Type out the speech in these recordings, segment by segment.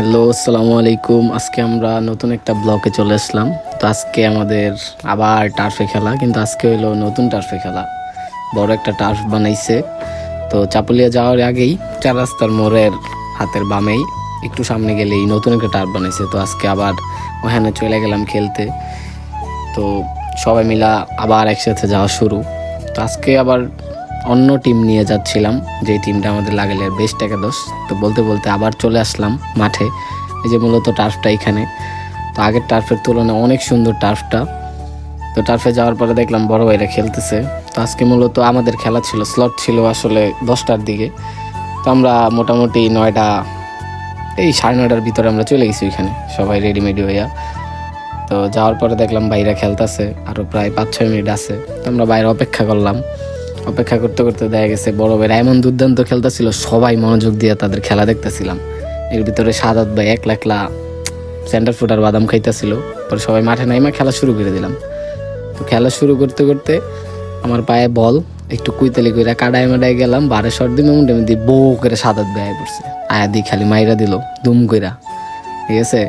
Hello আসসালামু আলাইকুম। আজকে আমরা নতুন একটা ব্লকে চলে আসলাম। তো আজকে আমাদের আবার টার্ফে খেলা, কিন্তু আজকে হইল নতুন টার্ফে খেলা। বড় একটা টার্ফ বানাইছে। তো চাপুলিয়া যাওয়ার আগেই চার রাস্তার মোড়ের হাতের বামেই একটু সামনে গেলেই নতুন একটা টার্ফ বানাইছে। তো আজকে আবার ওখানে চলে গেলাম খেলতে। তো সবাই মিলা আবার একসাথে যাওয়া শুরু। তো আজকে আবার অন্য টিম নিয়ে যাচ্ছিলাম যে টিমটা আমাদের লাগালে বেস্ট একাদশ। তো বলতে বলতে আবার চলে আসলাম মাঠে, এই যে মূলত টার্ফটা এখানে। তো আগের টার্ফের তুলনায় অনেক সুন্দর টার্ফটা তো টার্ফে যাওয়ার পরে দেখলাম বড় ভাইরা খেলতেছে। তো আজকে মূলত আমাদের খেলা ছিল স্লট ছিল আসলে দশটার দিকে। তো আমরা মোটামুটি নয়টা, এই সাড়ে নয়টার ভিতরে আমরা চলে গেছি ওইখানে, সবাই রেডিমেডি হইয়া। তো যাওয়ার পরে দেখলাম বাইরে খেলতেছে আরও প্রায় পাঁচ ছয় মিনিট আছে। তো আমরা বাইরে অপেক্ষা করলাম। অপেক্ষা করতে করতে দেখা গেছে, বড় ভাইরা এমন দুর্দান্ত খেলতেছিল সবাই মনোযোগ দিয়ে তাদের খেলা দেখতেছিলাম। এর ভিতরে সাদাত ভাই এক লাখলা সেন্টার ফুটার বাদাম খাইতেছিল। পরে সবাই মাঠে নাইমা খেলা শুরু করে দিলাম। তো খেলা শুরু করতে করতে আমার পায়ে বল, একটু কুইতালি কইরা কাটায় মাডায় গেলাম, বারে শট মুন্ডে মধ্যে বউ করে সাদাত বেয়ে পড়ছে। আয়া দি খালি মাইরা দিল, দুম কইরা। ঠিক আছে?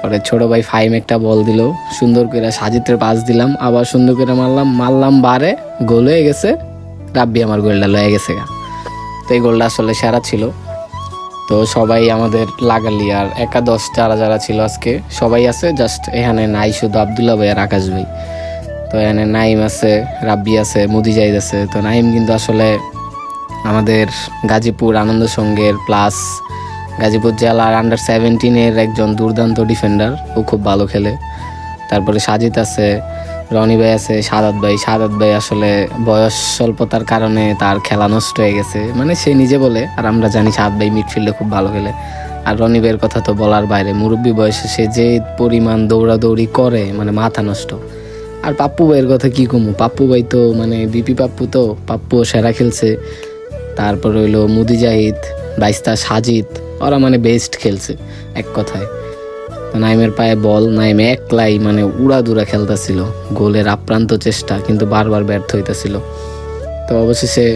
পরে ছোট ভাই ফাইম একটা বল দিল, সুন্দর করে সাজিত্রের পাস দিলাম, আবার সুন্দর করে মারলাম মারলাম বারে, গোল হয়ে গেছে। রাব্বি আমার গোলটা লয়ে গেছে গা। তো এই গোলটা আসলে সেরা ছিল। তো সবাই আমাদের লাগালি আর একাদশ যারা যারা ছিল আজকে, সবাই আছে জাস্ট এখানে নাই শুধু আবদুল্লাহ ভাই আর আকাশ ভাই। তো এখানে নাইম আছে, রাব্বি আছে, মুদি জাহিদ আছে। তো নাইম কিন্তু আসলে আমাদের গাজীপুর আনন্দ সঙ্গের প্লাস গাজীপুর জেলার আন্ডার সেভেন্টিনের একজন দুর্দান্ত ডিফেন্ডার ও খুব ভালো খেলে। তারপরে সাজিদ আছে রনি ভাই আছে, সাদাত ভাই। সাদাত ভাই আসলে বয়স স্বল্পতার কারণে তার খেলা নষ্ট হয়ে গেছে। মানে সে নিজে বলে, আর আমরা জানি সাদ ভাই মিডফিল্ডে খুব ভালো খেলে। আর রনি ভাইয়ের কথা তো বলার বাইরে, মুরব্বী বয়সে সে যে পরিমাণ দৌড়াদৌড়ি করে মানে মাথা নষ্ট। আর পাপ্পু ভাইয়ের কথা কি কমু? পাপ্পু ভাই তো মানে বিপি পাপ্পু তো পাপ্পু সেরা খেলছে। তারপর হইল মুদি জাহিদ বাইস্তা সাজিদ, ওরা মানে বেস্ট খেলছে, এক কথায়। নাইমের পায়ে বল, নাইমে একলাই মানে উড়াদুরা খেলতেছিল। গোলের আপ্রান্ত চেষ্টা, কিন্তু বারবার ব্যর্থ হইতেছিল। তো অবশেষে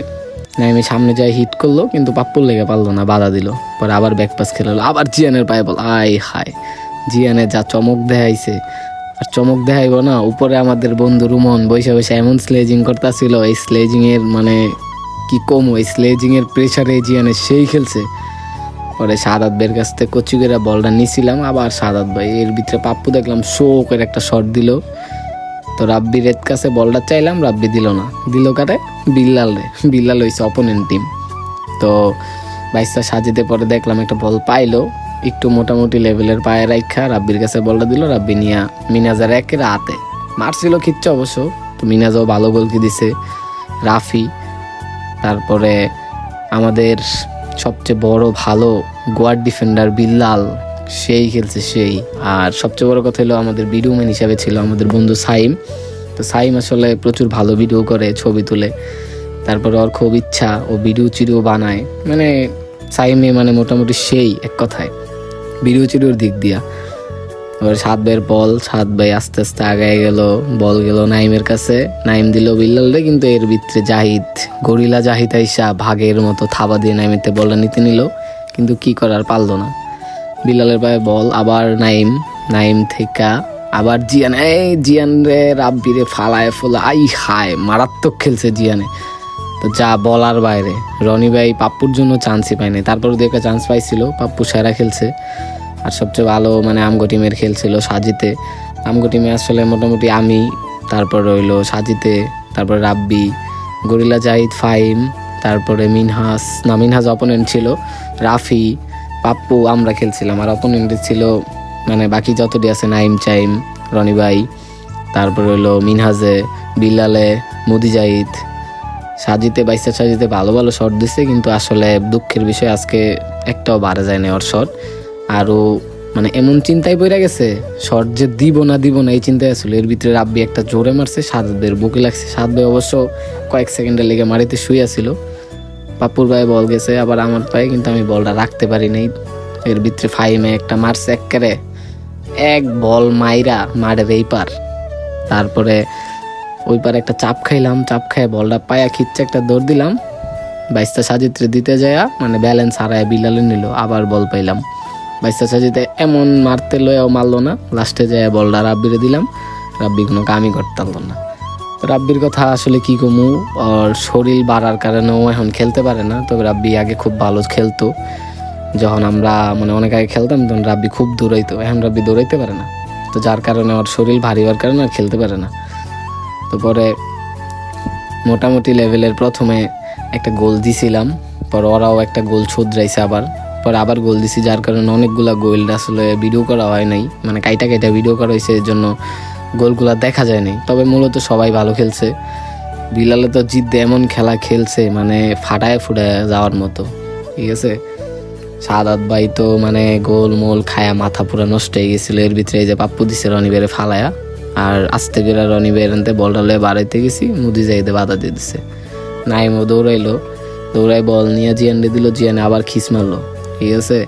নাইমে সামনে যায় হিট করল, কিন্তু পাপ্পুর লেগে পারল না, বাধা দিল। পরে আবার ব্যাক পাস খেলো আবার জিয়ানের পায়ে বল, আয় হায়। জিয়ানের যা চমক দেখাইছে, আর চমক দেখাইব না, উপরে আমাদের বন্ধু রুমন বৈশা বৈশা এমন স্লেজিং করতেছিল, এই স্লেজিংয়ের মানে কি কম ওই স্লেজিংয়ের এর প্রেসারে জিয়ানের সেই খেলছে। পরে সাদাত ভাইয়ের কাছ থেকে কচি করে বলটা নিছিলাম, আবার সাদাত ভাই এর ভিতরে পাপ্পু দেখলাম শো করে একটা শট দিল। তো রাব্বির এর কাছে বলটা চাইলাম, রাব্বি দিল না। দিল কারে? বিল্লাল রে। বিল্লাল হয়েছে অপোনেন্ট টিম তো বাইশটা সাজিতে পরে দেখলাম একটা বল পাইলো, একটু মোটামুটি লেভেলের পায়ে রাখা রাব্বির কাছে বলটা দিল, রাব্বি নিয়া মিনাজার একের হাতে। মারছিল খিচ্ছে অবশ্য, তো মিনাজাও ভালো গোলকি দিছে, রাফি। তারপরে আমাদের সবচেয়ে বড় ভালো গোয়ার ডিফেন্ডার বিল্লাল, সেই খেলছে সেই। আর সবচেয়ে বড় কথা হলো আমাদের ভিডিওম্যান হিসাবে ছিল আমাদের বন্ধু সাইম। তো সাইম আসলে প্রচুর ভালো ভিডিও করে ছবি তুলে। তারপরে ওর খুব ইচ্ছা, ও ভিডিও চিডিও বানায়। মানে সাইমে মানে মোটামুটি সেই এক কথায়। ভিডিও চিডিওর দিক দিয়া। এবার সাত ভাইয়ের বল সাত ভাই আস্তে আস্তে আগায় গেল, বল গেল নাইমের কাছে। নাইম দিল বিল্লালরে কিন্তু এর ভিতরে জাহিদ, গরিলা জাহিদ আইসা ভাগের মতো থাবা দিয়ে নাইমেতে বলটা নিতে নিল, কিন্তু কি করার পারল না। বিল্লালের পায়ে বল, আবার নাইম নাইম থেকে, আবার জিয়ান, এই জিয়ান রে রাব্বিরে ফালায় ফোলা, আই হায়, মারাত্মক খেলছে জিয়ানে। তো যা বলার বাইরে, রনি ভাই পাপ্পুর জন্য চান্সই পায়নি, তারপর দু একটা চান্স পাইছিল, পাপ্পু সেরা খেলছে। আর সবচেয়ে ভালো মানে আমগো টিমের খেলছিল সাজিতে। আমগো টিমে আসলে মোটামুটি আমি, তারপর রইল সাজিতে, তারপর রাব্বি, গরিলা জাহিদ ফাইম তারপরে মিনহাস, না, মিনহাস অপোনেন্ট ছিল, রাফি, পাপ্পু আমরা খেলছিলাম। আর অপোনেন্ট ছিল মানে বাকি যতটি আছে, নাইম, চাইম, রনি ভাই, তারপর হইল মিনহাজে বিল্লালে মুদি জাহিদ। সাজিতে, বাইসা সাজিতে ভালো ভালো শট দিছে, কিন্তু আসলে দুঃখের বিষয় আজকে একটাও বাড়া যায় না ওর শট আরও মানে এমন চিন্তায় পড়ে গেছে, শর্ট যে দিব না দিব না এই চিন্তায় আসলে। এর ভিতরে রাব্বি একটা জোরে মারছে সাদের বুকে লাগছে। সাত ভাই অবশ্য কয়েক সেকেন্ডের লেগে মারিতে শুয়ে ছিল পাপুর ভাই বল গেছে, আবার আমার পায়ে, কিন্তু আমি বলটা রাখতে পারি নাই। এর ভিতরে ফাইমে একটা মারছে একেবারে এক বল মাইরা মারের এই পার। তারপরে ওই পারে একটা চাপ খাইলাম, চাপ খাই বলটা পায়া খিচ্ছে একটা দৌড় দিলাম। বাইশটা সাজিত্রে দিতে যায়া মানে ব্যালেন্স হারায় বিলালে নিল, আবার বল পাইলাম। বাইসা সাজিতে এমন মারতে লয়েও মারলো না। লাস্টে যায় বলটা রাব্বিরে দিলাম, রাব্বি কোনো কামই করতে পারল না। রাব্বির কথা আসলে কি কমু? ওর শরীর বাড়ার কারণে ও এখন খেলতে পারে না, তবে রাব্বি আগে খুব ভালো খেলতো। যখন আমরা মানে অনেক আগে খেলতাম, তখন রাব্বি খুব দৌড়াইতো। এখন রাব্বি দৌড়াইতে পারে না। তো যার কারণে ওর শরীর ভারী হওয়ার কারণে আর খেলতে পারে না। তো পরে মোটামুটি লেভেলের প্রথমে একটা গোল দিছিলাম, পর ওরাও একটা গোল শুধরাইছে আবার। পরে আবার গোল দিছি, যার কারণে অনেকগুলা গোল আসলে ভিডিও করা হয় নাই। মানে কাইটা কাইটা ভিডিও করা হয়েছে, এর জন্য গোলগুলা দেখা যায় নাই। তবে মূলত সবাই ভালো খেলছে। বিলালে তো জিদ্দে এমন খেলা খেলছে মানে ফাটায় ফুটায় যাওয়ার মতো। ঠিক আছে? সাদাত ভাই তো মানে গোল মোল খায়া মাথা পুরো নষ্ট হয়ে গেছিল। এর ভিতরে এই যে পাপ্পু দিছে রনিবেরে ফালায়া। আর আস্তে করে রনিবের আনতে বলটা লয়ে বাড়াইতে গেছি, মুদি যাইতে বাধা দিয়ে দিছে। নাইমও দৌড়াইলো। দৌড়াই বল নিয়ে জিয়ানে দিল, জিয়ানে আবার খিস মারলো। ঠিক আছে?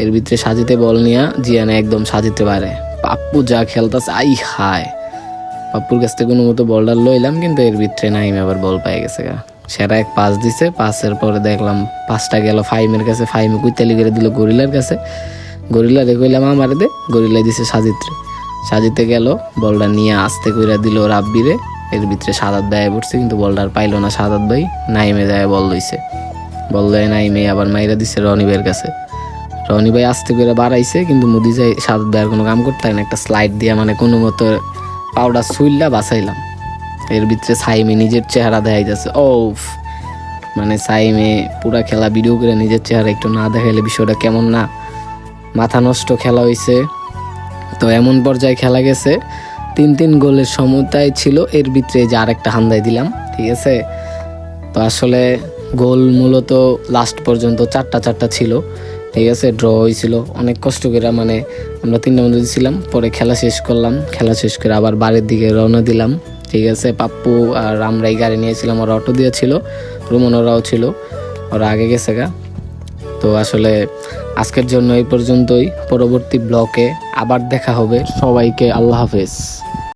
এর ভিতরে সাজিতে বল নিয়ে জিয়ানে একদম সাজিতে পারে। পাপ্পু যা খেলতাছে, আই হায়। পাপ্পুর কাছ থেকে কোনো মতো বলটা লইলাম, কিন্তু এর ভিতরে নাইম আবার বল পাই গেছে গা। সেরা এক পাস দিছে, পাসের পরে দেখলাম পাঁচটা গেল ফাইমের কাছে, ফাইমে কুইতালি করে দিল গরিলার কাছে। গরিলা রে কইলাম, আমারে দে। গরিলাই দিছে সাজিত্রে। সাজিতে গেল, বলটা নিয়ে আস্তে কইরা দিল রাব্বিরে। এর ভিতরে সাদাত দায়ে পড়ছে, কিন্তু বলটা আর পাইলো না সাদাত ভাই। নাইমে যায় বল লইছে। বল লয়ে মেয়ে আবার মাইরা দিছে রনিবের কাছে। রনি ভাই আস্তে করে বাড়াইছে, কিন্তু মুদি যাই সাদাত ভাইয়ের কোনো কাম করতে না। একটা স্লাইড দিয়ে মানে কোনো মতো পাউডার সুইল্লা বাঁচাইলাম এর ভিতরে সাইমে নিজের চেহারা দেখাই যাচ্ছে ও মানে সাইমে পুরা খেলা ভিডিও করে নিজের চেহারা একটু না দেখাইলে বিষয়টা কেমন না। মাথা নষ্ট খেলা হয়েছে তো এমন পর্যায়ে খেলা গেছে। তিন তিন গোলের সমতায় ছিল। এর ভিতরে যে আরেকটা হান্দায় দিলাম, ঠিক আছে? তো আসলে গোল মূলত লাস্ট পর্যন্ত চারটা চারটা ছিল, ঠিক আছে? ড্র হয়েছিল। অনেক কষ্ট করে মানে আমরা তিনটা মধ্যে দিয়েছিলাম পরে খেলা শেষ করলাম। খেলা শেষ করে আবার বাড়ির দিকে রওনা দিলাম, ঠিক আছে? পাপ্পু আর আমরাই গাড়ি নিয়েছিলাম, ওরা অটো দিয়েছিল রুমন ওরাও ছিল, ওরা আগে গেছে গা। তো আসলে আজকের জন্য এই পর্যন্তই। পরবর্তী ব্লকে আবার দেখা হবে। সবাইকে আল্লাহ হাফেজ।